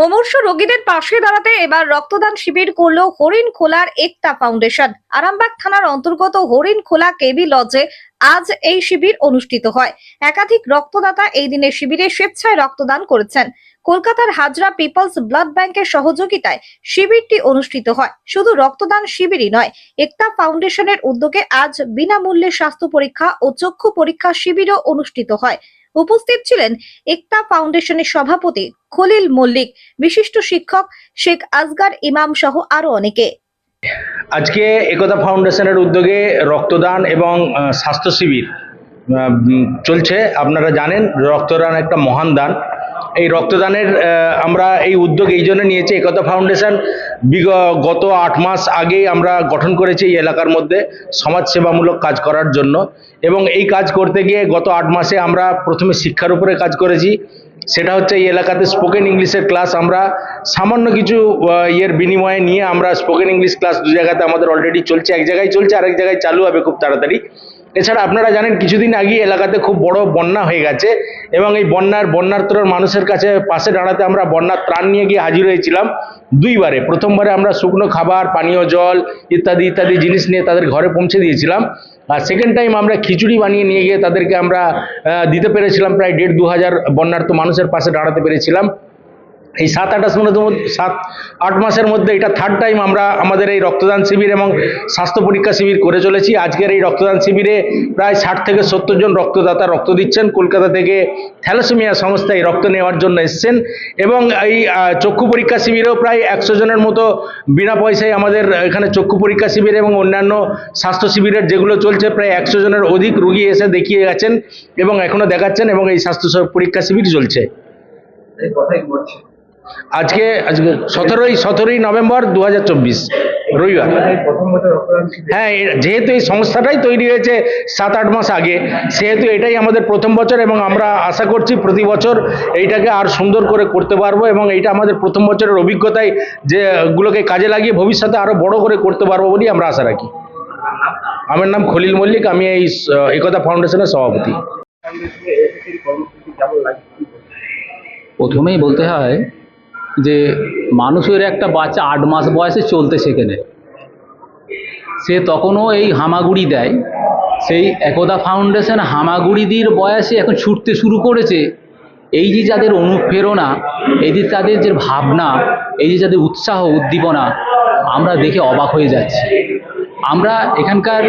মুমূর্ষু রোগীদের পাশে দাঁড়াতে এবার রক্তদান শিবির করল হরিণ খোলার একতা ফাউন্ডেশন। আরামবাগ থানার অন্তর্গত হরিণ খোলা কেবি লজে আজ এই শিবির অনুষ্ঠিত হয়। একাধিক রক্তদাতা এই দিনের শিবিরে স্বেচ্ছায় রক্তদান করেছেন। কলকাতার হাজরা পিপলস ব্লাড ব্যাংকের সহযোগিতায় শিবিরটি অনুষ্ঠিত হয়। শুধু রক্তদান শিবিরই নয়, একতা ফাউন্ডেশনের উদ্যোগে আজ বিনামূল্যে স্বাস্থ্য পরীক্ষা ও চক্ষু পরীক্ষা শিবিরও অনুষ্ঠিত হয়। উপস্থিত ছিলেন একতা ফাউন্ডেশনের সভাপতি খলিল মল্লিক, বিশিষ্ট শিক্ষক শেখ আজগার ইমাম সহ আরও অনেকে। আজকে একতা ফাউন্ডেশনের উদ্যোগে রক্তদান এবং স্বাস্থ্য শিবির চলছে। আপনারা জানেন রক্তদান একটা মহান দান। এই রক্তদানের আমরা এই উদ্যোগ এই জন্য নিয়েছি। একতা ফাউন্ডেশন গত আট মাস আগে আমরা গঠন করেছি এই এলাকার মধ্যে সমাজসেবামূলক কাজ করার জন্য। এবং এই কাজ করতে গিয়ে গত আট মাসে আমরা প্রথমে শিক্ষার উপরে কাজ করেছি। সেটা হচ্ছে এই এলাকাতে স্পোকেন ইংলিশের ক্লাস আমরা সামান্য কিছু ইয়ের বিনিময়ে নিয়ে আমরা স্পোকেন ইংলিশ ক্লাস দু জায়গাতে আমাদের অলরেডি চলছে। এক জায়গায় চলছে, আরেক জায়গায় চালু হবে খুব তাড়াতাড়ি। এছাড়া আপনারা জানেন কিছুদিন আগে এলাকাতে খুব বড় বন্যা হয়ে গেছে এবং এই বন্যার বন্যার্তর মানুষের কাছে পাশে দাঁড়াতে আমরা বন্যার ত্রাণ নিয়ে গিয়ে হাজির হয়েছিলাম দুইবারে। প্রথমবারে আমরা শুকনো খাবার, পানীয় জল ইত্যাদি ইত্যাদি জিনিস নিয়ে তাদের ঘরে পৌঁছে দিয়েছিলাম। আর সেকেন্ড টাইম আমরা খিচুড়ি বানিয়ে নিয়ে গিয়ে তাদেরকে আমরা দিতে পেরেছিলাম। প্রায় দেড় দু হাজার বন্যার্ত মানুষের পাশে দাঁড়াতে পেরেছিলাম। এই সাত আট মাসের সাত, আট মাসের মধ্যে এটা থার্ড টাইম আমরা আমাদের এই রক্তদান শিবির এবং স্বাস্থ্য পরীক্ষা শিবির করে চলেছি। আজকের এই রক্তদান শিবিরে প্রায় ষাট থেকে সত্তর জন রক্তদাতা রক্ত দিচ্ছেন। কলকাতা থেকে থ্যালাসেমিয়া সংস্থায় রক্ত নেওয়ার জন্য এসছেন এবং এই চক্ষু পরীক্ষা শিবিরেও প্রায় একশো জনের মতো বিনা পয়সায় আমাদের এখানে চক্ষু পরীক্ষা শিবির এবং অন্যান্য স্বাস্থ্য শিবিরের যেগুলো চলছে প্রায় একশো জনের অধিক রুগী এসে দেখিয়ে গেছেন এবং এখনও দেখাচ্ছেন এবং এই স্বাস্থ্য পরীক্ষা শিবির চলছে। এই কথাই ঘটছে। আজকে আজকে সতেরোই সতেরোই নভেম্বর দু রবিবার। হ্যাঁ যেহেতু এই সংস্থাটাই তৈরি হয়েছে সাত আট মাস আগে সেহেতু এটাই আমাদের প্রথম বছর এবং আমরা আশা করছি প্রতি বছর এইটাকে আর সুন্দর করে করতে পারব এবং এইটা আমাদের প্রথম বছরের অভিজ্ঞতায় যে গুলোকে কাজে লাগিয়ে ভবিষ্যতে আরও বড় করে করতে পারব বলেই আমরা আশা রাখি। আমার নাম খলিল মল্লিক আমি এই একতা ফাউন্ডেশনের সভাপতি? প্রথমেই বলতে হয় যে মানুষের একটা বাচ্চা আট মাস বয়সে চলতে শেখে নেয় সে তখনও এই হামাগুড়ি দেয়। সেই একদা ফাউন্ডেশন হামাগুড়িদির বয়সে এখন ছুটতে শুরু করেছে। এই যে যাদের অনুপ্রেরণা, এই যে তাদের যে ভাবনা, এই যে যাদের উৎসাহ, উদ্দীপনা, আমরা দেখে অবাক হয়ে যাচ্ছি। আমরা এখানকার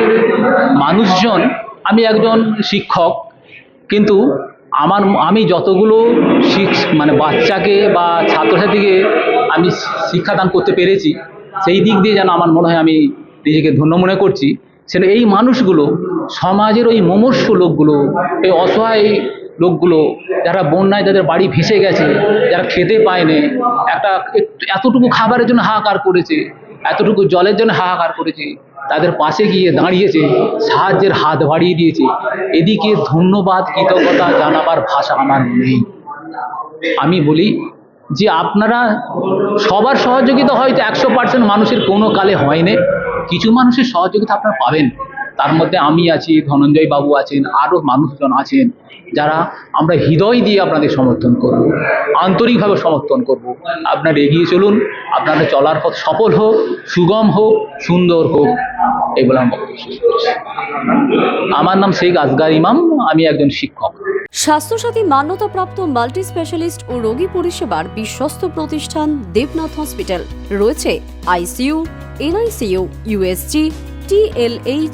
মানুষজন, আমি একজন শিক্ষক, কিন্তু আমার আমি যতগুলো শিখ মানে বাচ্চাকে বা ছাত্রছাত্রীকে আমি শিক্ষাদান করতে পেরেছি, সেই দিক দিয়ে যেন আমার মনে হয় আমি নিজেকে ধন্য মনে করছি। সেটা এই মানুষগুলো, সমাজের ওই মুমূর্ষ লোকগুলো, এই অসহায় লোকগুলো, যারা বন্যায় যাদের বাড়ি ভেসে গেছে, যারা খেতে পায়নি, একটা এতটুকু খাবারের জন্য হাহাকার করেছে, এতটুকু জলের জন্য হাহাকার করেছে তাদের পাশে গিয়ে দাঁড়িয়েছে, সাহায্যের হাত বাড়িয়ে দিয়েছে। এদিকে ধন্যবাদ, কৃতজ্ঞতা জানাবার ভাষা আমার নেই। আমি বলি যে আপনারা সবার সহযোগিতা হয়তো একশো পার্সেন্ট মানুষের কোনো কালে হয়নি, কিছু মানুষের সহযোগিতা আপনারা পাবেন। তার মধ্যে আমি আছি, ধনঞ্জয় বাবু আছেন আরও মানুষজন আছেন, যারা আমরা হৃদয় দিয়ে আপনাদের সমর্থন করব, আন্তরিকভাবে সমর্থন করব। আপনারা এগিয়ে চলুন, আপনাদের চলার পথ সফল হোক, সুগম হোক, সুন্দর হোক এই বলে আমার নাম শেখ আসগার ইমাম, আমি একজন শিক্ষক। স্বাস্থ্যসাথী মান্যতাপ্রাপ্ত মাল্টি স্পেশালিস্ট ও রোগী পরিষেবার বিশ্বস্ত প্রতিষ্ঠান দেবনাথ হসপিটাল। রয়েছে ICU, NICU, USG, TLH